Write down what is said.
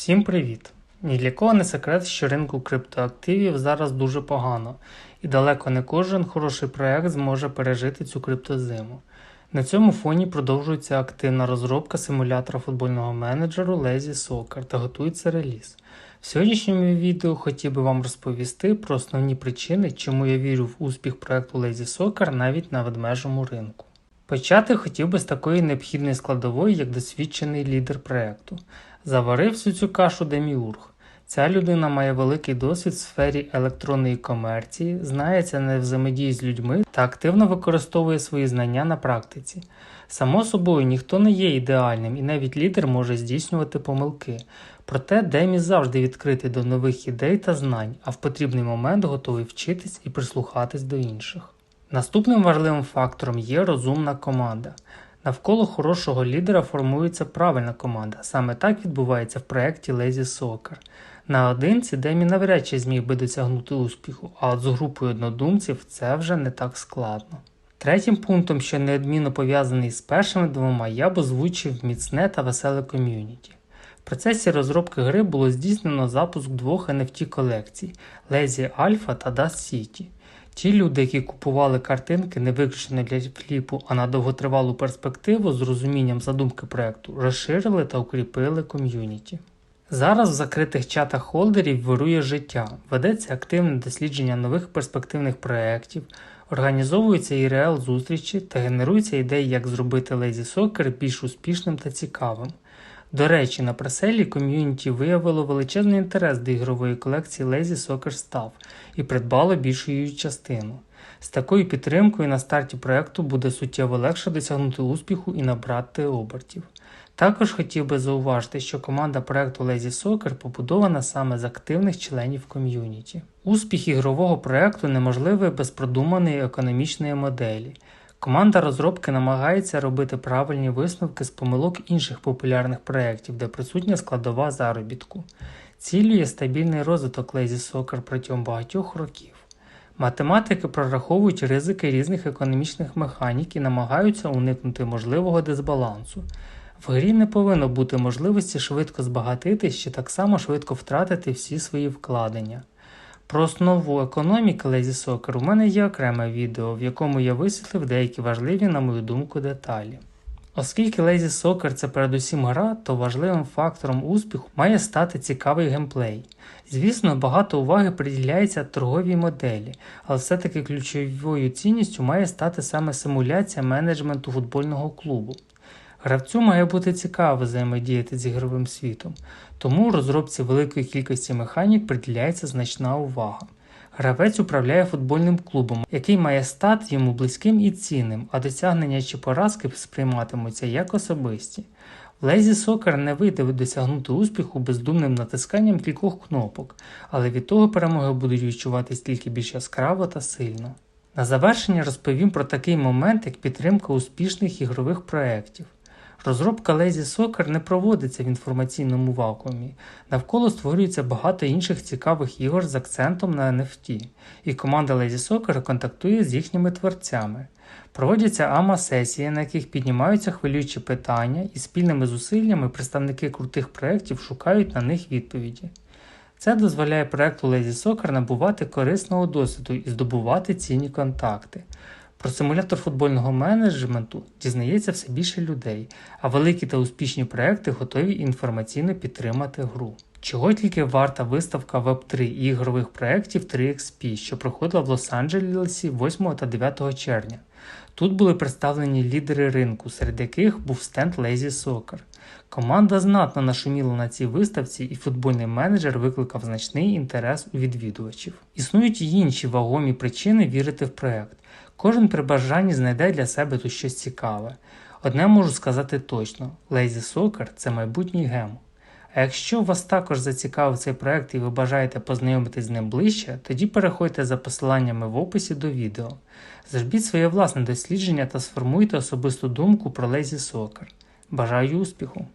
Всім привіт! Ні для кого не секрет, що ринку криптоактивів зараз дуже погано, і далеко не кожен хороший проект зможе пережити цю криптозиму. На цьому фоні продовжується активна розробка симулятора футбольного менеджеру Lazy Soccer та готується реліз. В сьогоднішньому відео хотів би вам розповісти про основні причини, чому я вірю в успіх проекту Lazy Soccer навіть на ведмежому ринку. Почати хотів би з такої необхідної складової, як досвідчений лідер проекту. Заварив всю цю кашу Деміург. Ця людина має великий досвід в сфері електронної комерції, знається на взаємодії з людьми та активно використовує свої знання на практиці. Само собою, ніхто не є ідеальним і навіть лідер може здійснювати помилки. Проте Демі завжди відкритий до нових ідей та знань, а в потрібний момент готовий вчитись і прислухатись до інших. Наступним важливим фактором є розумна команда. Навколо хорошого лідера формується правильна команда. Саме так відбувається в проєкті Lazy Soccer. Наодинці Демі навряд чи зміг би досягнути успіху, а от з групою однодумців це вже не так складно. Третім пунктом, що неодмінно пов'язаний з першими двома, я б озвучив міцне та веселе ком'юніті. В процесі розробки гри було здійснено запуск двох NFT колекцій Lazy Alpha та Dust City. Ті люди, які купували картинки не виключно для фліпу, а на довготривалу перспективу з розумінням задумки проекту, розширили та укріпили ком'юніті. Зараз в закритих чатах холдерів вирує життя, ведеться активне дослідження нових перспективних проєктів, організовуються ІРЛ зустрічі та генеруються ідеї, як зробити Lazy Soccer більш успішним та цікавим. До речі, на преселі ком'юніті виявило величезний інтерес до ігрової колекції Lazy Soccer Stuff і придбало більшу її частину. З такою підтримкою на старті проекту буде суттєво легше досягнути успіху і набрати обертів. Також хотів би зауважити, що команда проекту Lazy Soccer побудована саме з активних членів ком'юніті. Успіх ігрового проекту неможливий без продуманої економічної моделі. Команда розробки намагається робити правильні висновки з помилок інших популярних проєктів, де присутня складова заробітку. Ціллю є стабільний розвиток Lazy Soccer протягом багатьох років. Математики прораховують ризики різних економічних механік і намагаються уникнути можливого дисбалансу. В грі не повинно бути можливості швидко збагатитись чи так само швидко втратити всі свої вкладення. Про основу економіки Lazy Soccer у мене є окреме відео, в якому я висвітлив деякі важливі, на мою думку, деталі. Оскільки Lazy Soccer це передусім гра, то важливим фактором успіху має стати цікавий геймплей. Звісно, багато уваги приділяється торговій моделі, але все-таки ключовою цінністю має стати саме симуляція менеджменту футбольного клубу. Гравцю має бути цікаво взаємодіяти з ігровим світом, тому розробці великої кількості механік приділяється значна увага. Гравець управляє футбольним клубом, який має стати йому близьким і цінним, а досягнення чи поразки сприйматимуться як особисті. Lazy Soccer не вийде досягнути успіху бездумним натисканням кількох кнопок, але від того перемоги будуть відчуватись тільки більш яскраво та сильно. На завершення розповім про такий момент, як підтримка успішних ігрових проєктів. Розробка Lazy Soccer не проводиться в інформаційному вакуумі. Навколо створюється багато інших цікавих ігор з акцентом на NFT, і команда Lazy Soccer контактує з їхніми творцями. Проводяться АМА-сесії, на яких піднімаються хвилюючі питання, і спільними зусиллями представники крутих проєктів шукають на них відповіді. Це дозволяє проекту Lazy Soccer набувати корисного досвіду і здобувати цінні контакти. Про симулятор футбольного менеджменту дізнається все більше людей, а великі та успішні проекти готові інформаційно підтримати гру. Чого тільки варта виставка Web3 і ігрових проєктів 3XP, що проходила в Лос-Анджелесі 8 та 9 червня. Тут були представлені лідери ринку, серед яких був стенд Lazy Soccer. Команда знатно нашуміла на цій виставці, і футбольний менеджер викликав значний інтерес у відвідувачів. Існують і інші вагомі причини вірити в проект. Кожен при бажанні знайде для себе тут щось цікаве. Одне можу сказати точно: Lazy Soccer – це майбутній гем. А якщо вас також зацікавив цей проект і ви бажаєте познайомитись з ним ближче, тоді переходьте за посиланнями в описі до відео. Зробіть своє власне дослідження та сформуйте особисту думку про Lazy Soccer. Бажаю успіху!